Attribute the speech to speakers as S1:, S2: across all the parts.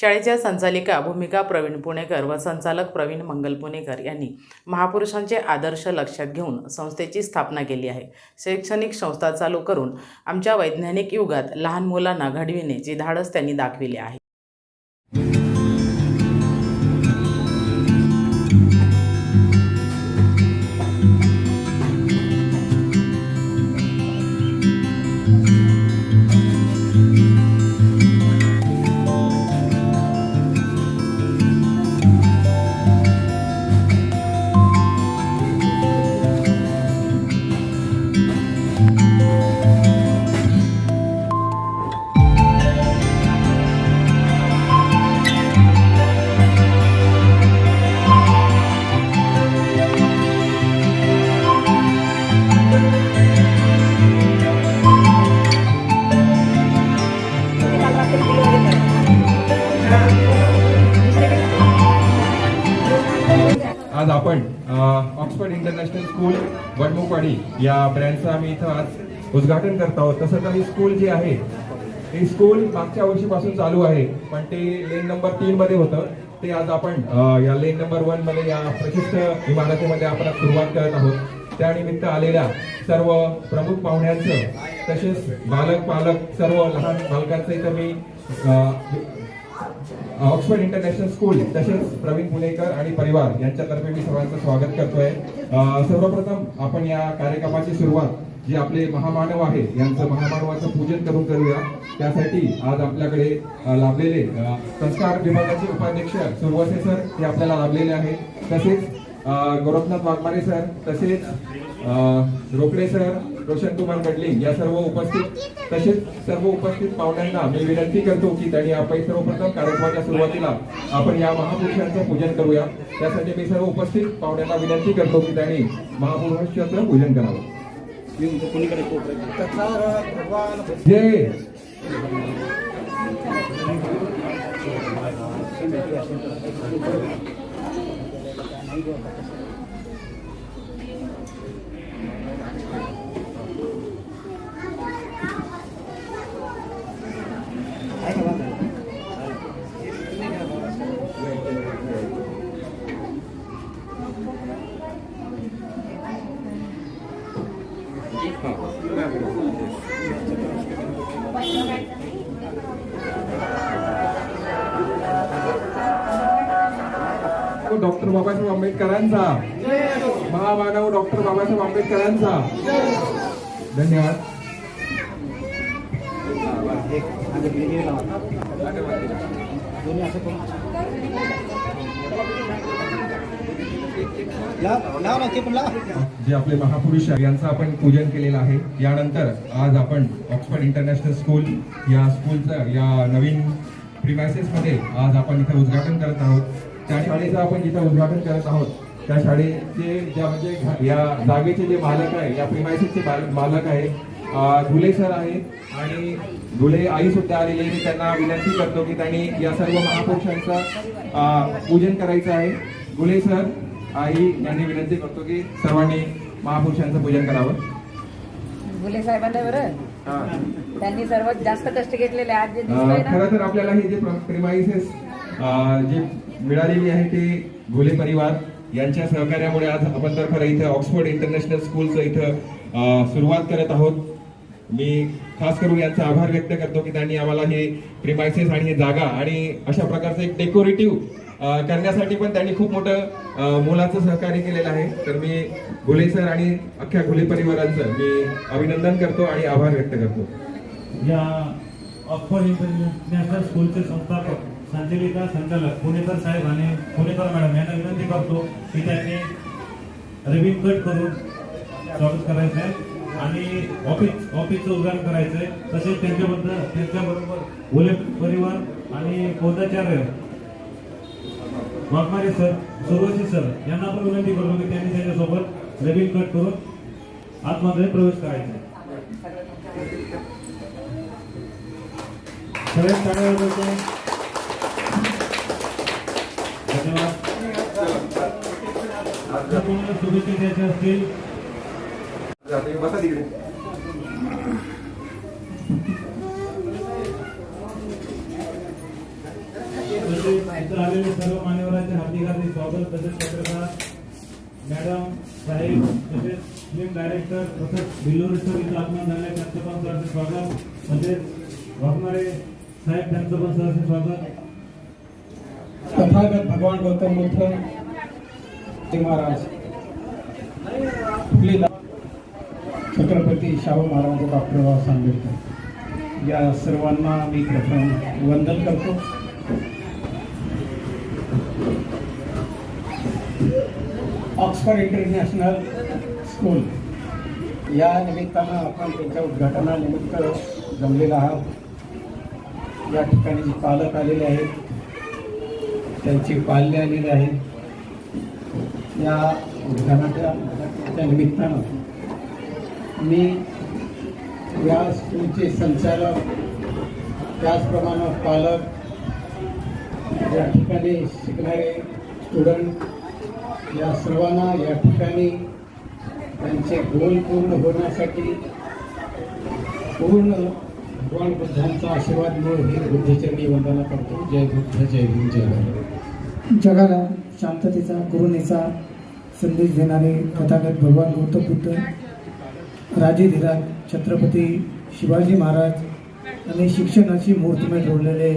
S1: शाळेच्या संचालिका भूमिका प्रवीण पुणेकर व संचालक प्रवीण मंगल पुणेकर यांनी महापुरुषांचे आदर्श लक्षात घेऊन संस्थेची स्थापना केली आहे. शैक्षणिक संस्था चालू करून आमच्या वैज्ञानिक युगात लहान मुलांना घडविण्याचे धाडस त्यांनी दाखविले आहे.
S2: आज आपण ऑक्सफर्ड इंटरनॅशनल स्कूल वडमुखवाडी या ब्रँडचं आम्ही इथं आज उद्घाटन करत आहोत. तसंच आम्ही स्कूल जी आहे हे स्कूल मागच्या वर्षीपासून चालू आहे पण ते लेन नंबर तीन मध्ये होतं. ते आज आपण या लेन नंबर वनमध्ये या प्रशिष्ट इमारतीमध्ये आपण आज सुरुवात करत आहोत. त्यानिमित्त आलेल्या सर्व प्रमुख पाहुण्यांचं तसेच बालक पालक सर्व लहान बालकांचं इथं मी ऑक्सफर्ड इंटरनॅशनल स्कूल तसेच प्रवीण पुणेकर आणि परिवार यांच्यातर्फे मी सर्वांचं स्वागत करतोय. सर्वप्रथम आपण या कार्यक्रमाची सुरुवात जे आपले महामानव आहे यांचं महामानवाचं पूजन करून करूया. त्यासाठी आज आपल्याकडे लाभलेले संस्कार विभागाचे उपाध्यक्ष सुरवसे सर हे आपल्याला लाभलेले आहे तसेच गोरखनाथ वाघमारे सर तसेच रोकडे सर रोशन कुमार गडलिंग या सर्व उपस्थित तसेच सर्व उपस्थित पाहुण्यांना मी विनंती करतो की त्यांनी आपण सर्वप्रथम कार्यक्रमाच्या सुरुवातीला आपण या महापुरुषांचं पूजन करूया. त्यासाठी मी सर्व उपस्थित पाहुण्यांना विनंती करतो की त्यांनी महापुरुषांचं पूजन करावं. जय. डॉक्टर बाबासाहेब आंबेडकरांचा महामानव डॉक्टर बाबासाहेब आंबेडकरांचा धन्यवाद जे आपले महापुरुष आहे यांचं आपण पूजन केलेलं आहे. यानंतर आज आपण ऑक्सफर्ड इंटरनॅशनल स्कूल या स्कूलचं या नवीन प्रिमायसेस मध्ये आज आपण इथं उद्घाटन करत आहोत. त्या शाळेचं आपण जिथं उद्घाटन करत आहोत त्या शाळेचे ज्या म्हणजे या जागेचे जे मालक आहे या प्रिमायसेसचे माल- मालक आहे धुले सर आहेत आणि धुले आई सुद्धा आलेली आहे. मी त्यांना विनंती करतो की त्यांनी या सर्व महापुरुषांचं पूजन करायचं आहे. गुले सर आई यांनी विनंती करतो की सर्वांनी महापुरुषांचं पूजन करावं.
S3: गुले साहेबांना बरं.
S2: हा.
S3: त्यांनी सर्वात जास्त कष्ट घेतलेले आज जे
S2: खरं तर आपल्याला ही जे प्रिमाइसेस जे मिळालेली आहे ते घोले परिवार यांच्या सहकार्यामुळे आज आपण तर खरं इथं ऑक्सफर्ड इंटरनॅशनल स्कूलचं इथं सुरुवात करत आहोत. मी खास करून यांचा आभार व्यक्त करतो की त्यांनी आम्हाला हे प्रिमायसेस आणि हे जागा आणि अशा प्रकारचं एक डेकोरेटिव्ह करण्यासाठी पण त्यांनी खूप मोठं मोलाचं सहकार्य केलेलं आहे. तर मी घुले सर आणि अख्ख्या घुले परिवारांचं मी अभिनंदन करतो आणि आभार व्यक्त करतो.
S4: या ऑक्सफर्ड इंटरनॅशनल स्कूलचे संस्थापक संचालिका संचालक पुणेकर साहेब आणि पुणेकर मॅडम यांना विनंती करतो की त्यांनी रिबिन कट करून स्वागत करायचं आहे आणि ऑफिस ऑफिसचं उद्घाटन करायचं आहे तसेच त्यांच्याबद्दल त्यांच्याबरोबर ओले परिवार आणि पौदाचार्य वाघमारे सर सुरवशी सर यांना पण विनंती करतो की त्यांनी त्याच्यासोबत नवीन कट करून आतमध्ये प्रवेश करायचा सगळ्यात चांगलं म्हणजे धन्यवाद. शुभेच्छा द्यायच्या असतील.
S2: म्हणजे बसा तिकडे
S4: आलेले सर्व मान्य हार्दिक हार्दिक तसेच पत्रकार मॅडम साहेब तसेच फिल्म डायरेक्टर तसेच बिल्लोर सर इथं आगमन झाले त्यांचं पण सरचे स्वागत. तसेच वाकणारे साहेब त्यांचं पण सरचे स्वागत.
S5: तथागत भगवान गौतम बुद्ध महाराज. छत्रपती शाहू महाराज डॉक्टर बाबासाहेब आंबेडकर. या सर्वांना मी प्रथम वंदन करतो. Oxford international school. या निमित्तानं आपण त्यांच्या उद्घाटनानिमित्त जमलेला आहात. या ठिकाणी जे पालक आलेले आहेत त्यांची पाल्य आलेली आहेत. या उद्घाटनाच्या त्या निमित्तानं मी या स्कूलचे संचालक त्याचप्रमाणे पालक या ठिकाणी शिकणारे स्टुडंट या सर्वांना या ठिकाणी त्यांचे गोल पूर्ण होण्यासाठी पूर्ण भगवान बुद्धांचा आशीर्वाद मिळून हे बुद्धचरणी वंदना करतो. जय बुद्ध जय भीम जय भारत.
S6: जगाला शांततेचा करुणेचा संदेश देणारे तथागत भगवान गौतम बुद्ध राजेधीराज छत्रपती शिवाजी महाराज आणि शिक्षणाची मूर्तिमेट रोवलेले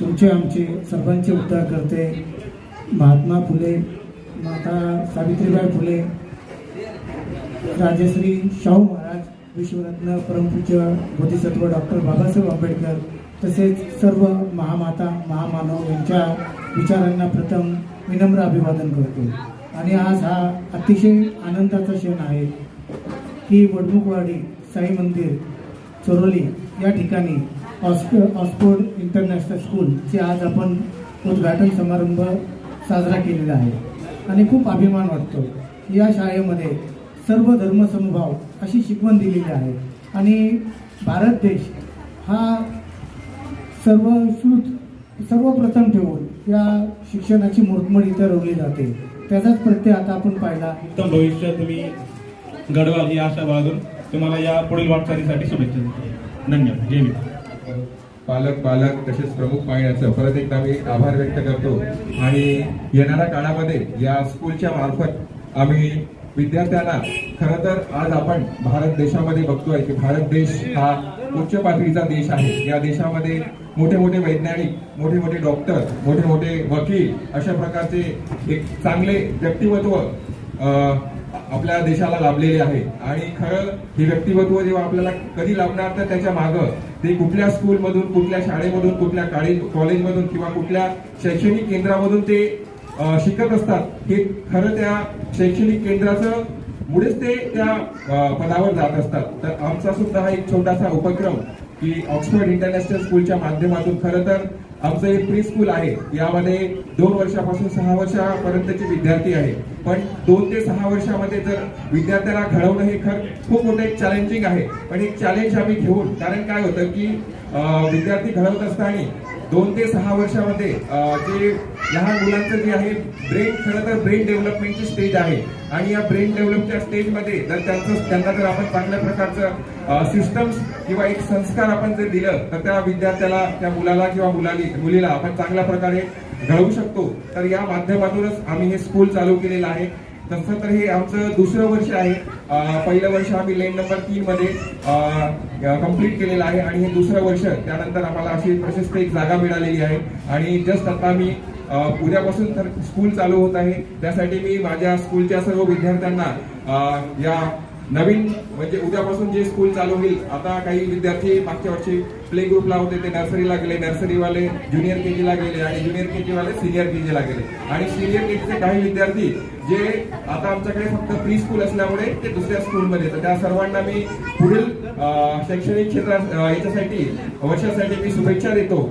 S6: तुमचे आमचे सर्वांचे उद्धार करते. महात्मा फुले माता सावित्रीबाई फुले राजश्री शाहू महाराज विश्वरत्न परमपूज्य बोधिसत्व डॉक्टर बाबासाहेब आंबेडकर तसेच सर्व महामाता महामानव यांच्या विचारांना प्रथम विनम्र अभिवादन करतो. आणि आज हा अतिशय आनंदाचा क्षण आहे की वडमुखवाडी साई मंदिर चोरोली या ठिकाणी ऑस्क ऑक्सफोर्ड इंटरनॅशनल स्कूलचे आज आपण उद्घाटन समारंभ साजरा केलेला आहे. आणि खूप अभिमान वाटतो या शाळेमध्ये सर्व धर्मसमभाव अशी शिकवण दिलेली आहे. आणि भारत देश हा सर्वश्रुत सर्वप्रथम ठेवून या शिक्षणाची मूर्तमड इथं रोवली जाते. त्याचाच प्रत्यय आता आपण पाहिला.
S4: उत्तम भविष्य तुम्ही घडवाल ही आशा बाळगून. तुम्हाला या पुढील वाटचालीसाठी शुभेच्छा देतो. धन्यवाद. जय
S2: पालक पालक तसेच प्रमुख पाहण्याचं. परत एकदा मी आभार व्यक्त करतो. आणि येणाऱ्या काळामध्ये या स्कूलच्या मार्फत आम्ही विद्यार्थ्यांना खरं तर आज आपण भारत देशामध्ये बघतोय की भारत देश हा उच्च पातळीचा देश आहे. या देशामध्ये मोठे मोठे वैज्ञानिक मोठे मोठे डॉक्टर मोठे मोठे वकील अशा प्रकारचे एक चांगले व्यक्तिमत्व आपल्या देशाला लाभलेले आहे. आणि खरं हे व्यक्तिमत्व जेव्हा आपल्याला कधी लाभणार तर त्याच्या मागं ते कुठल्या स्कूलमधून कुठल्या शाळेमधून कुठल्या कॉलेजमधून किंवा कुठल्या शैक्षणिक केंद्रामधून ते शिकत असतात हे खरं त्या शैक्षणिक केंद्राचं मुळेच ते त्या पदावर जात असतात. तर आमचा सुद्धा हा एक छोटासा उपक्रम की ऑक्सफर्ड इंटरनॅशनल स्कूलच्या माध्यमातून खरं तर आमचं एक प्री स्कूल आहे. यामध्ये दोन वर्षापासून सहा वर्षापर्यंतचे विद्यार्थी आहे पण दोन ते सहा वर्षामध्ये जर विद्यार्थ्याला घडवणं हे खर खूप मोठं एक चॅलेंजिंग आहे. पण एक चॅलेंज आम्ही घेऊन कारण काय होतं की विद्यार्थी घडवत असताना दोन ते सहा वर्षामध्ये जे लहान मुलांचं जे आहे ब्रेन खरं तर ब्रेन डेव्हलपमेंटची स्टेज आहे. आणि या ब्रेन डेव्हलपच्या स्टेजमध्ये जर त्यांचं त्यांना जर आपण चांगल्या प्रकारचं सिस्टम्स किंवा एक संस्कार आपण जर दिलं तर त्या विद्यार्थ्याला त्या मुलाला किंवा मुलाली मुलीला आपण चांगल्या प्रकारे घडवू शकतो. तर या माध्यमातूनच आम्ही हे स्कूल चालू केलेलं आहे. तसं तर हे आमचं दुसरं वर्ष आहे. पहिलं वर्ष आम्ही लेन नंबर तीन मध्ये कंप्लीट केलेलं आहे. आणि हे दुसरं वर्ष त्यानंतर आम्हाला अशी प्रशस्त एक जागा मिळालेली आहे. आणि जस्ट आता मी उद्यापासून तर स्कूल चालू होत आहे. त्यासाठी मी माझ्या स्कूलच्या सर्व विद्यार्थ्यांना या नवीन म्हणजे उद्यापासून जे स्कूल चालू होईल आता काही विद्यार्थी मागच्या वर्षी प्ले ग्रुपला होते ते नर्सरीला गेले. नर्सरीवाले ज्युनियर के जीला गेले आणि ज्युनियर के जीवाले सिनियर के जीला गेले. आणि सिनियर के जीचे काही विद्यार्थी जे आता आमच्याकडे फक्त प्री स्कूल असल्यामुळे ते दुसऱ्या स्कूलमध्ये तर त्या सर्वांना मी पुढील शैक्षणिक क्षेत्रात याच्यासाठी वर्षासाठी मी शुभेच्छा देतो.